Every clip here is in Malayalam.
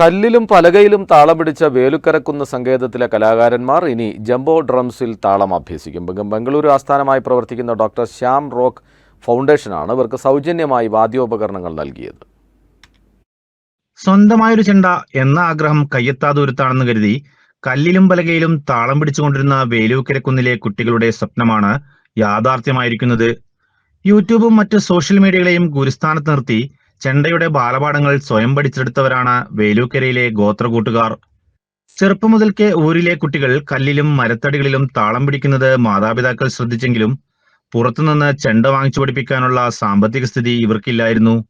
കല്ലിലും പലകയിലും താളം പിടിച്ച വേലുക്കരക്കുന്ന സങ്കേതത്തിലെ കലാകാരന്മാർ ഇനി ജംബോ ഡ്രംസിൽ താളം അഭ്യസിക്കും. ബംഗ- ബംഗളൂരു ആസ്ഥാനമായി പ്രവർത്തിക്കുന്ന ഡോക്ടർ ശ്യാം റോക്ക് ഫൗണ്ടേഷനാണ് ഇവർക്ക് സൗജന്യമായി വാദ്യോപകരണങ്ങൾ നൽകിയത്. സ്വന്തമായൊരു ചെണ്ട എന്ന ആഗ്രഹം കയ്യെത്താതെ ദൂരത്താണെന്ന് കരുതി കല്ലിലും പലകയിലും താളം പിടിച്ചുകൊണ്ടിരുന്ന വേലൂക്കരക്കുന്നിലെ കുട്ടികളുടെ സ്വപ്നമാണ് യാഥാർത്ഥ്യമായിരിക്കുന്നത്. യൂട്യൂബും മറ്റ് സോഷ്യൽ മീഡിയകളെയും ഗുരുസ്ഥാനത്ത് നിർത്തി ചെണ്ടയുടെ ബാലപാഠങ്ങൾ സ്വയം പഠിച്ചെടുത്തവരാണ് വേലൂക്കരയിലെ ഗോത്രകൂട്ടുകാർ. ചെറുപ്പം മുതൽക്കേ ഊരിലെ കുട്ടികൾ കല്ലിലും മരത്തടികളിലും താളം പിടിക്കുന്നത് മാതാപിതാക്കൾ ശ്രദ്ധിച്ചെങ്കിലും പുറത്തുനിന്ന് ചെണ്ട വാങ്ങിച്ചു പഠിപ്പിക്കാനുള്ള സാമ്പത്തിക സ്ഥിതി ഇവർക്കില്ലായിരുന്നു.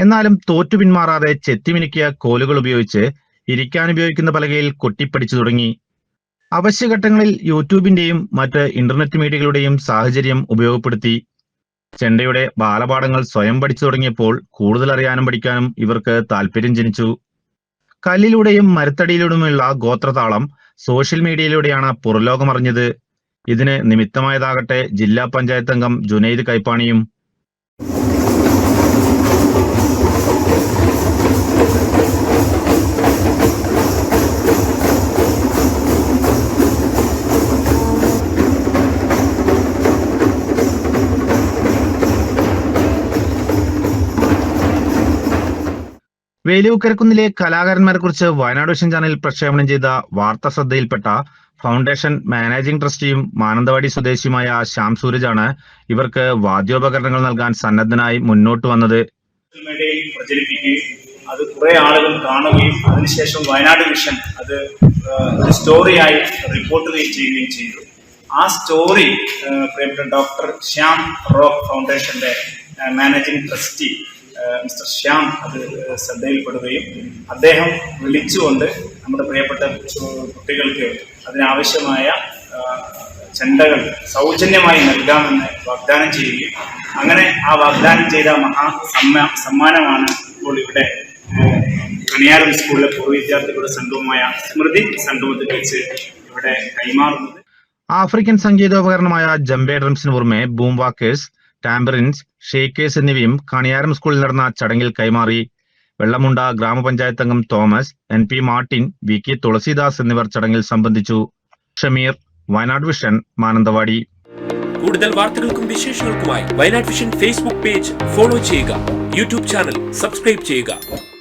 എന്നാലും തോറ്റു പിന്മാറാതെ ചെത്തിമിനുക്കിയ കോലുകൾ ഉപയോഗിച്ച് ഇരിക്കാൻ ഉപയോഗിക്കുന്ന പലകയിൽ കൊട്ടിപ്പടിച്ചു തുടങ്ങി. അവശ്യഘട്ടങ്ങളിൽ യൂട്യൂബിന്റെയും മറ്റ് ഇന്റർനെറ്റ് മീഡിയകളുടെയും സാഹചര്യം ഉപയോഗപ്പെടുത്തി. ചെണ്ടയുടെ ബാലപാഠങ്ങൾ സ്വയം പഠിച്ചു തുടങ്ങിയപ്പോൾ കൂടുതൽ അറിയാനും പഠിക്കാനും ഇവർക്ക് താല്പര്യം ജനിച്ചു. കല്ലിലൂടെയും മരത്തടിയിലൂടെയുമുള്ള ഗോത്രതാളം സോഷ്യൽ മീഡിയയിലൂടെയാണ് പുറലോകമറിഞ്ഞത്. ഇതിന് നിമിത്തമായതാകട്ടെ ജില്ലാ പഞ്ചായത്ത് അംഗം ജുനൈദ് കൈപ്പാണിയും. വേലൂക്കരക്കുന്നിലെ കലാകാരന്മാരെ കുറിച്ച് വയനാട് വിഷൻ ചാനൽ പ്രക്ഷേപണം ചെയ്ത വാർത്താ ശ്രദ്ധയിൽപ്പെട്ട ഫൗണ്ടേഷൻ മാനേജിംഗ് ട്രസ്റ്റിയും മാനന്തവാടി സ്വദേശിയുമായ ശ്യാം ആണ് ഇവർക്ക് വാദ്യോപകരണങ്ങൾ നൽകാൻ സന്നദ്ധനായി മുന്നോട്ട് വന്നത്. അത് കുറെ ആളുകൾ കാണുകയും അതിനുശേഷം വയനാട് വിഷൻ അത് സ്റ്റോറിയായി റിപ്പോർട്ട് ചെയ്യുകയും ചെയ്തു. ആ സ്റ്റോറി പ്രിയപ്പെട്ട ഡോക്ടർ ശ്യാം റോക്ക് ഫൗണ്ടേഷന്റെ മാനേജിംഗ് ട്രസ്റ്റി മിസ്റ്റർ ശ്യാം അത് ശ്രദ്ധയിൽപ്പെടുകയും അദ്ദേഹം വിളിച്ചുകൊണ്ട് നമ്മുടെ പ്രിയപ്പെട്ട കുട്ടികൾക്ക് അതിനാവശ്യമായ ചെണ്ടകൾ സൗജന്യമായി നൽകാമെന്ന് വാഗ്ദാനം ചെയ്യുകയും അങ്ങനെ ആ വാഗ്ദാനം ചെയ്ത മഹാ സമ്മാ സമ്മാനമാണ് ഇപ്പോൾ ഇവിടെ കണിയാരം സ്കൂളിലെ പൂർവ വിദ്യാർത്ഥികളുടെ സംഘവുമായ സ്മൃതി സംഗമത്തിൽ വെച്ച് ഇവിടെ കൈമാറുന്നത്. ആഫ്രിക്കൻ സംഗീതോപകരണമായ ജംബെ ഡ്രംസിന് പുറമെ ബൂം വാക്കേഴ്സ് ടാമ്പറിൻസ് ഷേക്കേഴ്സ് എന്നിവയും കണിയാരം സ്കൂളിൽ നടന്ന ചടങ്ങിൽ കൈമാറി. വെള്ളമുണ്ട ഗ്രാമപഞ്ചായത്ത് അംഗം Thomas N P Martin V K Thulasidas എന്നിവർ ചടങ്ങിൽ സംബന്ധിച്ചു. ഷമീർ വയനാട് വിഷൻ മാനന്തവാടി. കൂടുതൽ വാർത്തകൾക്കും വിശേഷങ്ങൾക്കുമായി Wayanad vision Facebook page follow ചെയ്യുക. യൂട്യൂബ് ചാനൽ സബ്സ്ക്രൈബ് ചെയ്യുക.